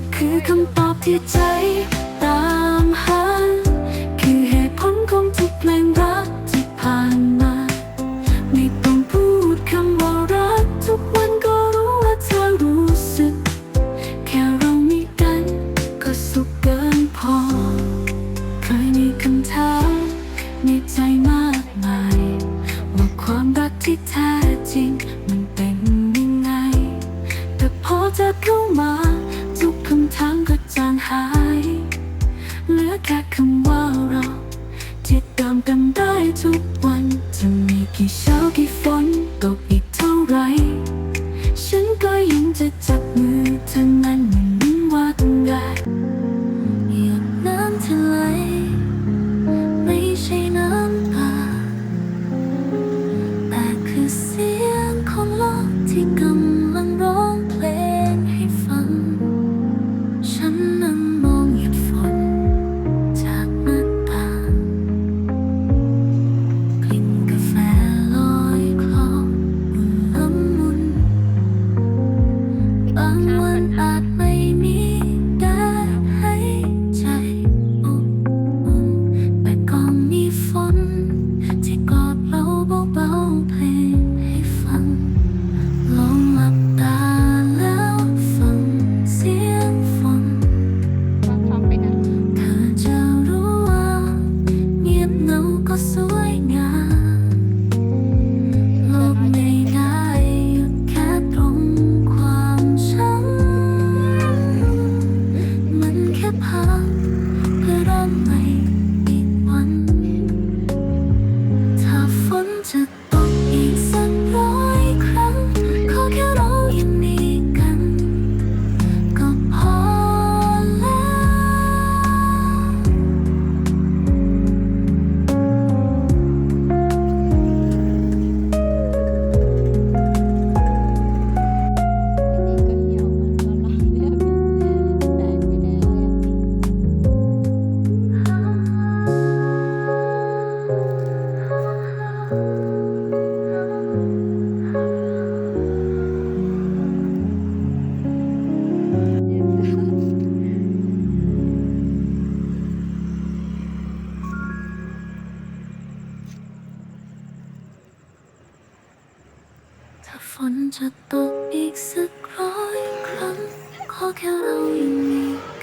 ธคือคำตอบที่ใจตามหา คือเหตุผลของทุกเพลงรักที่ผ่านมา ไม่ต้องพูดคำว่ารัก ทุกวันก็รู้ว่าเธอรู้สึก แค่เรามีกันก็สุขเกินพอ เคยมีคำถามในใจาย เหลือแค่คำว่ารอที่ตามกันได้ทุกวัน จะมีกี่เช้ากี่ฝน heart. 混着道别 a book with